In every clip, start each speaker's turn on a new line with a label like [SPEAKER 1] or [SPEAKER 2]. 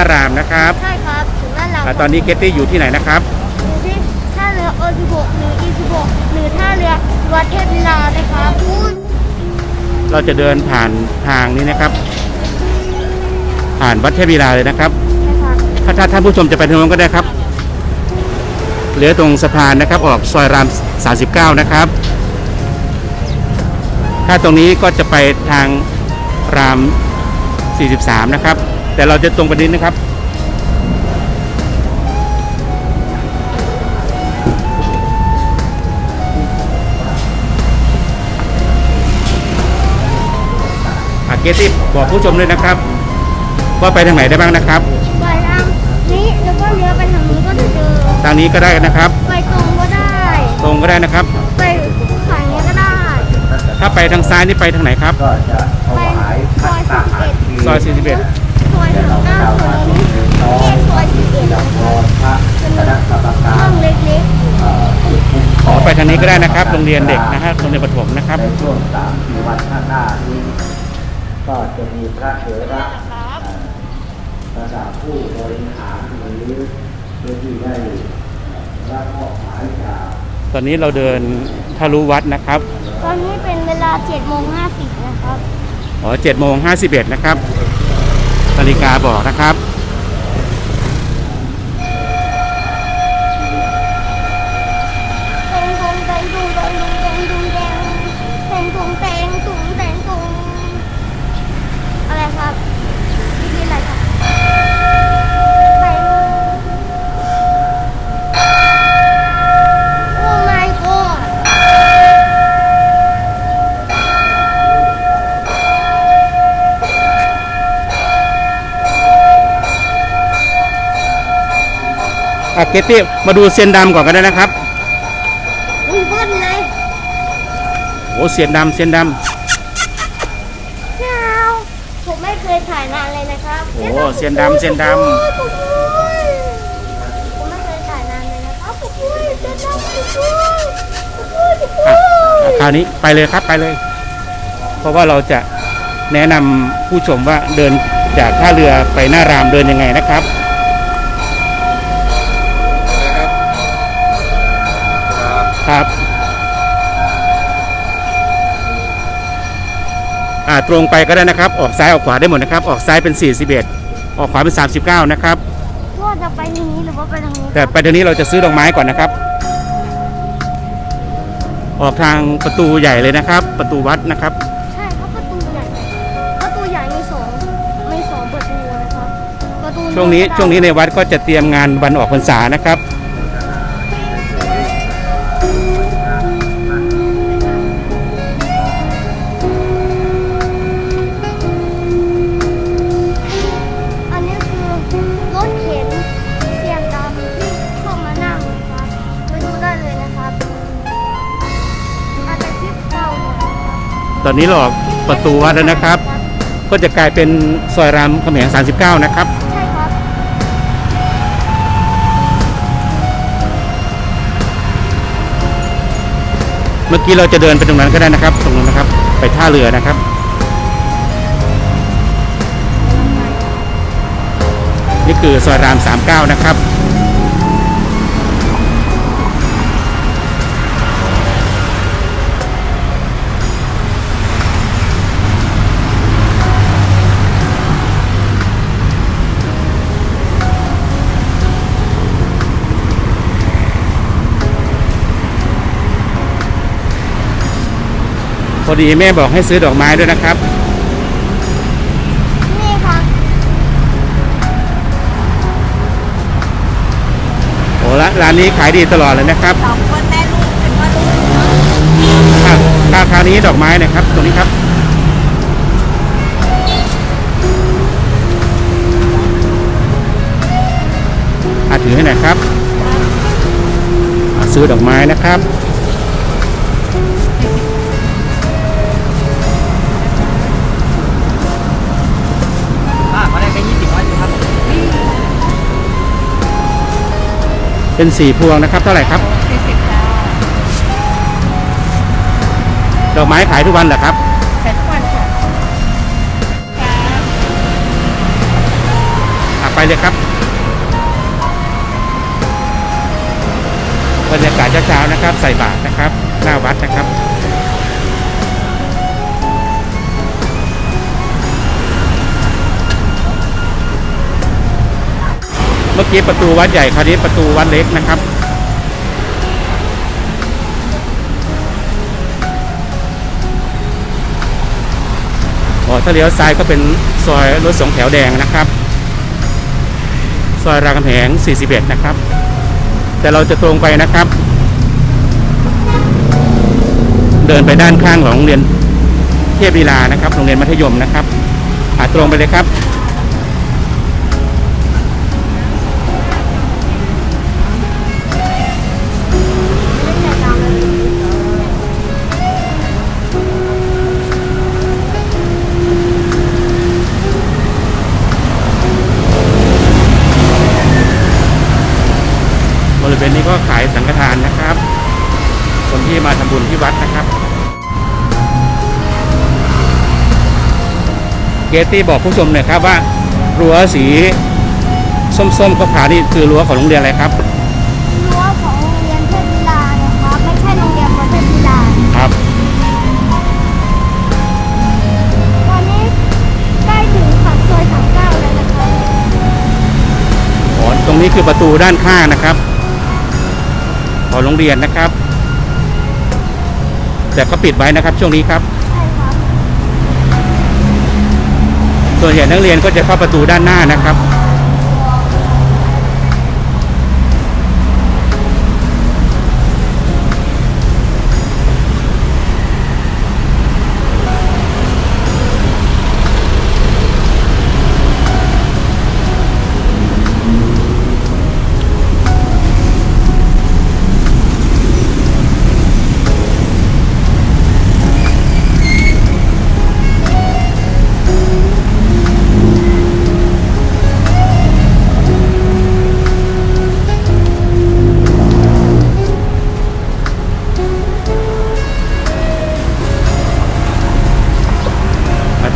[SPEAKER 1] ารามนะครับ
[SPEAKER 2] ใช่ครับถึงด้านหลัง
[SPEAKER 1] อ่าตอนนี้เกตตี้อยู่ที่ไหนนะครับ
[SPEAKER 2] อยู่ที่ท่าเรือโอซิโบหรืออีซิโบหรือท่าเรือวัดเทพลีลานะครับอุ้ย
[SPEAKER 1] เราจะเดินผ่านทางนี้นะครับ ผ่านวัดเทพวีลาเลยนะครับ
[SPEAKER 2] ใช่ครับ
[SPEAKER 1] ถ้าถ้าท่านผู้ชมจะไปทางโน้นก็ได้ครับเหลือตรงสะพานนะครับ ออกซอยราม 39 นะครับ ถ้าตรงนี้ก็จะไปทางราม 43 นะครับ แต่เราจะตรงไปนิดนะครับ อาเกติบอกผู้ชมด้วยนะครับ ว่าไปทางไหนได้บ้างนะครับ
[SPEAKER 2] ไปทางนี้แล้วก็เลี้ยวไปทางนี้ก็จะเจอ
[SPEAKER 1] ทางนี้ก็ได้นะครับ
[SPEAKER 2] ไปตรงก็ได้
[SPEAKER 1] ตรงก็ได้นะครับ
[SPEAKER 2] ไปฝั่งนี้ก็ได้
[SPEAKER 1] ถ้าไปทางซ้ายนี่ไปทางไหนครับ
[SPEAKER 3] ก็จะถ
[SPEAKER 2] ไป
[SPEAKER 3] วาย
[SPEAKER 2] ซอยสิบเอ็ด
[SPEAKER 1] ซอย41
[SPEAKER 2] ซอยสิบเก้าส่วนนี้เรียกซอยสิบเอ็ด
[SPEAKER 3] จากรอพระคะ
[SPEAKER 2] ห้องเล็ก
[SPEAKER 1] ข
[SPEAKER 3] อ
[SPEAKER 1] ไปทางนี้ก็ได้นะครับ โรงเรียนเด็กนะฮะโรงเรียนประถมนะครับ
[SPEAKER 3] ในช่วงสามสี่วันข้างหน้านี้ ก็จะมีพระเถระเอ่อระดับผู้บริหารหรือผู้ที่ได้รับมอบหมายจาก
[SPEAKER 1] ตอนนี้เราเดินทะลุวัดนะครับ
[SPEAKER 2] ๆตอนนี้เป็นเวลา7โมง50นะครับ
[SPEAKER 1] อ๋อ7โมง51นะครับ นาฬิกาบอกนะครับ
[SPEAKER 2] เตงตงเตงตุงเตงตุงเตงตุงแดงเตงตุงเตงตุงเตงตุงอะไรครับนี่คืออะไรครับไปโอ้ my god
[SPEAKER 1] อาเกตตี้มาดูเซียนดำก่อนก็ได้นะครับ
[SPEAKER 2] อุ้ยเบิ้ลเลย
[SPEAKER 1] โอ้เซียนดำเซียนด
[SPEAKER 2] เจ้าผมไม่เคยถ่ายนานเลยนะครับำ
[SPEAKER 1] โอ้เซียนดำเซียนด
[SPEAKER 2] ผมไม่เคยถ่ายนานเลยนะครับผมอุ้ยเจ้าดำผมอุ้ยผมอุ้ยผมำ
[SPEAKER 1] อะ
[SPEAKER 2] อุ้ย
[SPEAKER 1] อะคราวนี้ไปเลยครับไปเลย เพราะว่าเราจะแนะนำผู้ชมว่าเดินจากท่าเรือไปหน้ารามเดินยังไงนะครับ ครับ อ่าตรงไปก็ได้นะครับ ออกซ้ายออกขวาได้หมดนะครับ ออกซ้ายเป็น 41 ออกขวาเป็น 39 นะครับ
[SPEAKER 2] ว่าจะไปทางนี้หรือว่าไปทางนี้
[SPEAKER 1] แต่ไปทางนี้เราจะซื้อดอกไม้ก่อนนะครับ ออกทางประตูใหญ่เลยนะครับ ประตูวัดนะครับ
[SPEAKER 2] ใช่ครับประตูใหญ่ประตูใหญ่มีสองมีสองประตูนะครับประตู
[SPEAKER 1] ช่วงนี้ช่วงนี้ในวัดก็จะเตรียมงานวันออกพรรษานะครับ ตอนนี้เราออกประตูวัดแล้วนะครับ ก็จะกลายเป็นซอยรามคำแหง39 นะครับ
[SPEAKER 2] ใช่ครับ
[SPEAKER 1] เมื่อกี้เราจะเดินไปตรงนั้นก็ได้นะครับ ตรงนั้นนะครับ ไปท่าเรือนะครับ นี่คือซอยราม 39 นะครับ อดีแม่บอกให้ซื้อดอกไม้ด้วยนะครับ
[SPEAKER 2] นี่ครับ
[SPEAKER 1] โอ้ละร้านนี้ขายดีตลอดเลยนะครับ
[SPEAKER 2] สองคนแม่ลูกเป็นว่าลูก
[SPEAKER 1] ค่าค่าคราวนี้ดอกไม้หนะครับ ตรงนี้ครับ อาถือให้หน่อยครับอ่าซื้อดอกไม้นะครับ
[SPEAKER 4] เป็
[SPEAKER 1] นสีพวงนะครับเท่าไหร่ครับ
[SPEAKER 2] สี่สิบจ้า
[SPEAKER 1] ดอกไม้ขายทุกวันเหรอครับ
[SPEAKER 2] แปดวันค่ะ
[SPEAKER 1] อะไปเลยครับบรรยากาศเช้าๆนะครับ ใส่บาตรนะครับ หน้าวัดนะครับ มื่อกี้ประตูวัดใหญ่คราวนี้ประตูวัดเล็กนะครับอ๋อถ้าเลี้ยวซ้ายก็เป็นซอยรถสองแถวแดงนะครับ ซอยรามคำแหง 41 นะครับ แต่เราจะตรงไปนะครับ เดินไปด้านข้างของโรงเรียนเทพลีลานะครับ โรงเรียนมัธยมนะครับอาตรงไปเลยครับ ริเวณนี้ก็ขายสังฆทานนะครับ คนที่มาทำบุญที่วัดนะครับ เกตตี้บอกผู้ชมหน่อยครับว่ารั้วสีส้มๆขาวๆนี่คือรั้วของโรงเรียนอะไรครับ
[SPEAKER 2] รั้วของโรงเรียนเทพวิลานะครับไม่ใช่โรงเรียนวัดเทพวิลา
[SPEAKER 1] ครับ
[SPEAKER 2] ตอนนี้ใกล้ถึงปากซอยสามเก้าแล้วนะครับ
[SPEAKER 1] อ๋อตรงนี้คือประตูด้านข้างนะครับ ของโรงเรียนนะครับ แต่ก็ปิดไว้นะครับช่วงนี้ครับ
[SPEAKER 2] ใช่ครับ
[SPEAKER 1] ส่วนใหญ่นักเรียนก็จะเข้าประตูด้านหน้านะครับ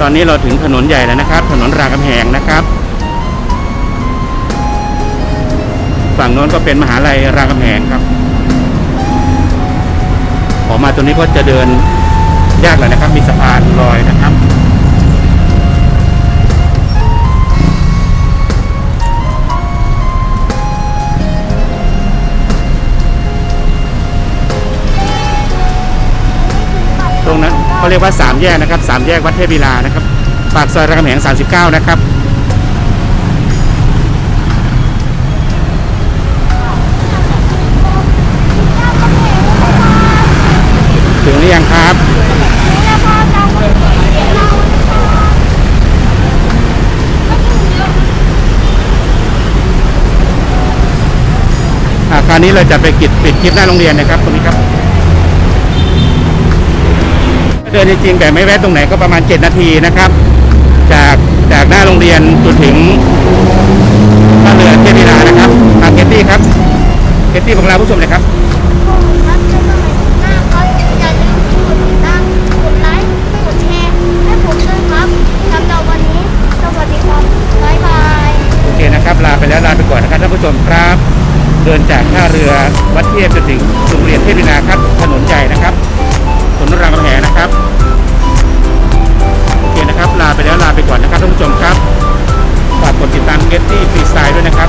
[SPEAKER 1] อนนี้เราถึงถนนใหญ่แล้วนะครับ ถนนรามคำแหงนะครับ ฝั่งโน้นก็เป็นมหาลัยรามคำแหงครับ ออกมาตรงนี้ก็จะเดินยากเลยนะครับ มีสะพานลอยนะ เขาเรียกว่าสามแยกนะครับสามแยกวัดเทพวิลานะครับ ปากซอยรามคำแหง39 นะครับถึงหรือยังครับ
[SPEAKER 2] นี่นะพ่อจำไว้เรา
[SPEAKER 1] อ่าคราวนี้เราจะไปกิดปิดคลิปหน้าโรงเรียนนะครับตรงนี้ครับ เดินจริงๆแต่ไม่แวะตรงไหนก็ประมาณ 7 นาทีนะครับ จากจากหน้าโรงเรียนจนถึงท่าเรือเทพวิลานะครับอาเกตตี้ครับเกตตี้ของเราผู้ชมเลยครับ
[SPEAKER 2] ผมรักเจอกันใหม่หน้าครับอย่าลืมกดติดตามกดไลค์กดแชร์ให้ผมด้วยครับสำหรับวันนี้สวัสดีครับบ๊ายบาย
[SPEAKER 1] โอเคนะครับลาไปแล้วลาไปก่อนนะครับท่านผู้ชมครับ เดินจากท่าเรือวัดเทียบจนถึงโรงเรียนเทพวินาครับถนนใหญ่นะครับถน นรังกํำแหงนะครับโอเคนะครับ ลาไปแล้วลาไปก่อนนะครับท่านผู้ชมครับฝากกดติดตามเกตตี้ฟรีสไตล์ด้วยนะครับ